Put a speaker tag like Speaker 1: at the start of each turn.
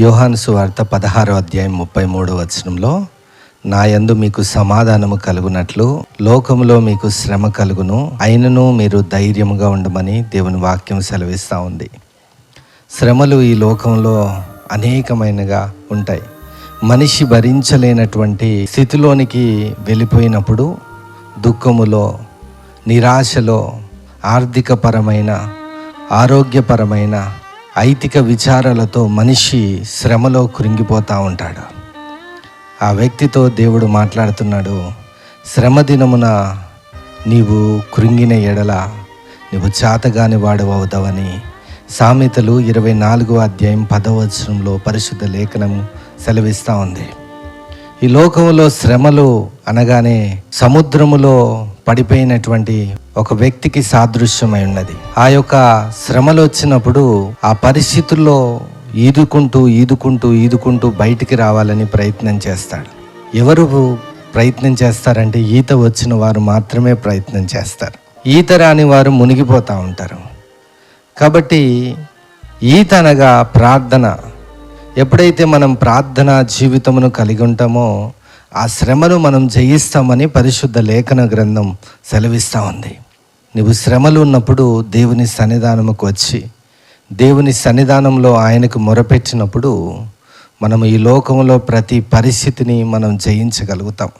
Speaker 1: యోహాను సువార్త పదహారో అధ్యాయం ముప్పై మూడో వచనంలో నా యందు మీకు సమాధానము కలుగునట్లు లోకములో మీకు శ్రమ కలుగును అయినను మీరు ధైర్యముగా ఉండమని దేవుని వాక్యం సెలవిస్తూ ఉంది. శ్రమలు ఈ లోకంలో అనేకమైనగా ఉంటాయి. మనిషి భరించలేనటువంటి స్థితిలోనికి వెళ్ళిపోయినప్పుడు దుఃఖములో నిరాశలో ఆర్థికపరమైన ఆరోగ్యపరమైన ఐతిక విచారాలతో మనిషి శ్రమలో కృంగిపోతూ ఉంటాడు. ఆ వ్యక్తితో దేవుడు మాట్లాడుతున్నాడు శ్రమ దినమున నీవు కృంగిన ఎడల నీవు చాతగాని వాడవవుతావని సామెతలు ఇరవై నాలుగో అధ్యాయం పదవచనంలో పరిశుద్ధ లేఖనం సెలవిస్తూ ఉంది. ఈ లోకంలో శ్రమలు అనగానే సముద్రములో పడిపోయినటువంటి ఒక వ్యక్తికి సాదృశ్యమై ఉన్నది. ఆ యొక్క శ్రమలు వచ్చినప్పుడు ఆ పరిస్థితుల్లో ఈదుకుంటూ ఈదుకుంటూ ఈదుకుంటూ బయటికి రావాలని ప్రయత్నం చేస్తాడు. ఎవరు ప్రయత్నం చేస్తారంటే ఈత వచ్చిన వారు మాత్రమే ప్రయత్నం చేస్తారు. ఈత రాని వారు మునిగిపోతూ ఉంటారు. కాబట్టి ఈత అనగా ప్రార్థన. ఎప్పుడైతే మనం ప్రార్థన జీవితమును కలిగి ఉంటామో ఆ శ్రమను మనం జయిస్తామని పరిశుద్ధ లేఖన గ్రంథం సెలవిస్తూ ఉంది. నువ్వు శ్రమలు ఉన్నప్పుడు దేవుని సన్నిధానముకు వచ్చి దేవుని సన్నిధానంలో ఆయనకు మొరపెట్టినప్పుడు మనం ఈ లోకంలో ప్రతి పరిస్థితిని మనం జయించగలుగుతాం.